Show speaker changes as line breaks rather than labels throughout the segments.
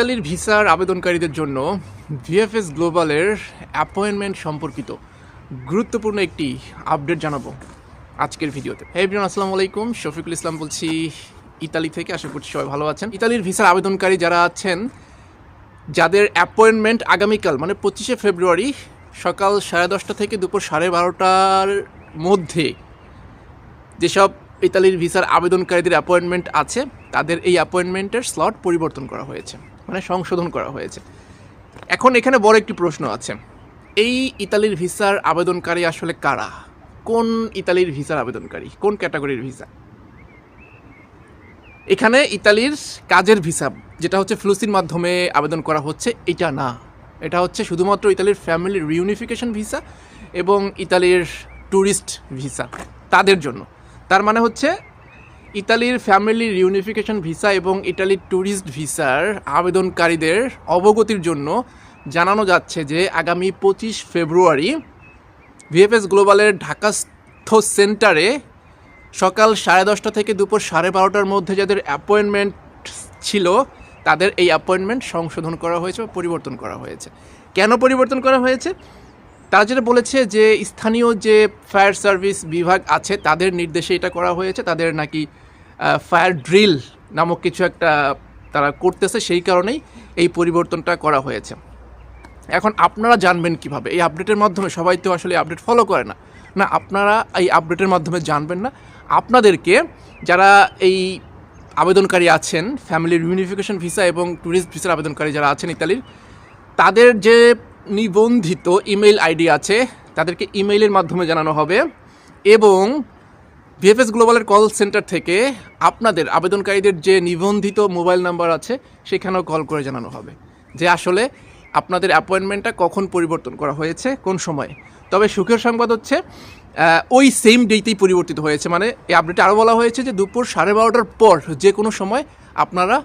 ইতালির ভিসার আবেদনকারীদের জন্য ভিএফএস গ্লোবালের অ্যাপয়েন্টমেন্ট সম্পর্কিত গুরুত্বপূর্ণ একটি আপডেট জানাব আজকের ভিডিওতে। হে এভরিওয়ান আসসালামু আলাইকুম। শফিকুল ইসলাম বলছি ইতালি থেকে। আশা করছি সবাই ভালো আছেন। ইতালির ভিসার আবেদনকারী যারা আছেন, যাদের অ্যাপয়েন্টমেন্ট আগামীকাল মানে পঁচিশে ফেব্রুয়ারি সকাল সাড়ে দশটা থেকে দুপুর সাড়ে বারোটার মধ্যে যেসব ইতালির ভিসার আবেদনকারীদের অ্যাপয়েন্টমেন্ট আছে, তাদের এই অ্যাপয়েন্টমেন্টের স্লট পরিবর্তন করা হয়েছে। মানে সংশোধন করা হয়েছে। এখন এখানে বড় একটি প্রশ্ন আছে। এই ইতালির ভিসার আবেদনকারী আসলে কারা? কোন ইতালির ভিসার আবেদনকারী? কোন ক্যাটাগরির ভিসা? এখানে ইতালির কাজের ভিসা, যেটা হচ্ছে ফ্লুসির মাধ্যমে আবেদন করা হচ্ছে, এটা না। এটা হচ্ছে শুধুমাত্র ইতালির ফ্যামিলি রিউনিফিকেশন ভিসা এবং ইতালির ট্যুরিস্ট ভিসা, তাদের জন্য। তার মানে হচ্ছে ইতালির ফ্যামিলি রিউনিফিকেশন ভিসা এবং ইতালির ট্যুরিস্ট ভিসার আবেদনকারীদের অবগতির জন্য জানানো যাচ্ছে যে আগামী পঁচিশ ফেব্রুয়ারি ভিএফএস গ্লোবালের ঢাকাস্থ সেন্টারে সকাল সাড়ে দশটা থেকে দুপুর সাড়ে বারোটার মধ্যে যাদের অ্যাপয়েন্টমেন্ট ছিল, তাদের এই অ্যাপয়েন্টমেন্ট সংশোধন করা হয়েছে বা পরিবর্তন করা হয়েছে। কেন পরিবর্তন করা হয়েছে? তারা যেটা বলেছে যে স্থানীয় যে ফায়ার সার্ভিস বিভাগ আছে, তাদের নির্দেশে এটা করা হয়েছে। তাদের নাকি ফায়ার ড্রিল নামক কিছু একটা তারা করতেছে, সেই কারণেই এই পরিবর্তনটা করা হয়েছে। এখন আপনারা জানবেন কীভাবে? এই আপডেটের মাধ্যমে সবাই তো আসলে আপডেট ফলো করে না। না, আপনারা এই আপডেটের মাধ্যমে জানবেন না। আপনাদেরকে যারা এই আবেদনকারী আছেন ফ্যামিলি ইউনিফিকেশন ভিসা এবং ট্যুরিস্ট ভিসার আবেদনকারী যারা আছেন ইতালির, তাদের যে নিবন্ধিত ইমেল আইডি আছে, তাদেরকে ইমেইলের মাধ্যমে জানানো হবে এবং ভিএফএস গ্লোবালের কল সেন্টার থেকে আপনাদের আবেদনকারীদের যে নিবন্ধিত মোবাইল নাম্বার আছে, সেখানেও কল করে জানানো হবে যে আসলে আপনাদের অ্যাপয়েন্টমেন্টটা কখন পরিবর্তন করা হয়েছে, কোন সময়ে। তবে সুখের সংবাদ হচ্ছে ওই সেম ডেটেই পরিবর্তিত হয়েছে। মানে এই আপডেটে আরও বলা হয়েছে যে দুপুর সাড়ে বারোটার পর যে কোনো সময় আপনারা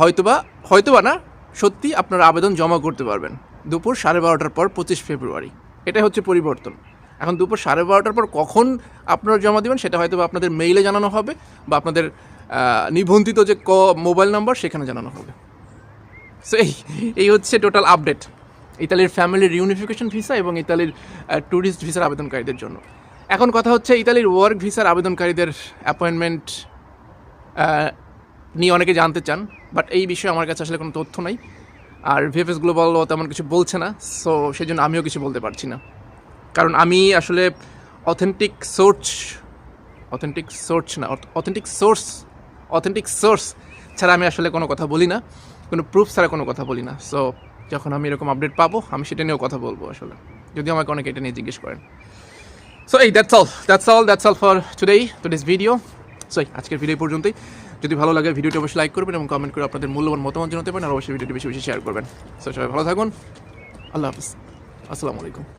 হয়তোবা হয়তোবা না, সত্যি আপনারা আবেদন জমা করতে পারবেন। দুপুর সাড়ে বারোটার পর পঁচিশ ফেব্রুয়ারি। এটাই হচ্ছে পরিবর্তন। এখন দুপুর সাড়ে বারোটার পর কখন আপনারা জমা দেবেন সেটা হয়তো আপনাদের মেইলে জানানো হবে বা আপনাদের নিবন্ধিত যে ক মোবাইল নাম্বার সেখানে জানানো হবে। সো এই এই হচ্ছে টোটাল আপডেট ইতালির ফ্যামিলি রিউনিফিকেশন ভিসা এবং ইতালির ট্যুরিস্ট ভিসার আবেদনকারীদের জন্য। এখন কথা হচ্ছে ইতালির ওয়ার্ক ভিসার আবেদনকারীদের অ্যাপয়েন্টমেন্ট নিয়ে অনেকে জানতে চান বাট এই বিষয়ে আমার কাছে আসলে কোনো তথ্য নাই। আর ভিএফএস গ্লোবালও তেমন কিছু বলছে না সো সেই জন্য আমিও কিছু বলতে পারছি না। কারণ আমি আসলে অথেন্টিক সোর্স অথেন্টিক সোর্স না অথেন্টিক সোর্স অথেন্টিক সোর্স ছাড়া আমি আসলে কোনো কথা বলি না, কোনো প্রুফ ছাড়া কোনো কথা বলি না। সো যখন আমি এরকম আপডেট পাবো, আমি সেটা নিয়েও কথা বলব আসলে। যদি আমাকে অনেকে এটা নিয়ে জিজ্ঞেস করেন। সো এই that's all that's all that's all for today today's video so আজকের ভিডিও পর্যন্তই। যদি ভালো লাগে ভিডিওটি অবশ্যই লাইক করবেন এবং কমেন্ট করে আপনাদের মূল্যবান মতামত জানাতে পারেন, আর অবশ্যই ভিডিওটি বেশি বেশি শেয়ার করবেন। সবাই ভালো থাকুন। আল্লাহ হাফিজ। আসসালামু আলাইকুম।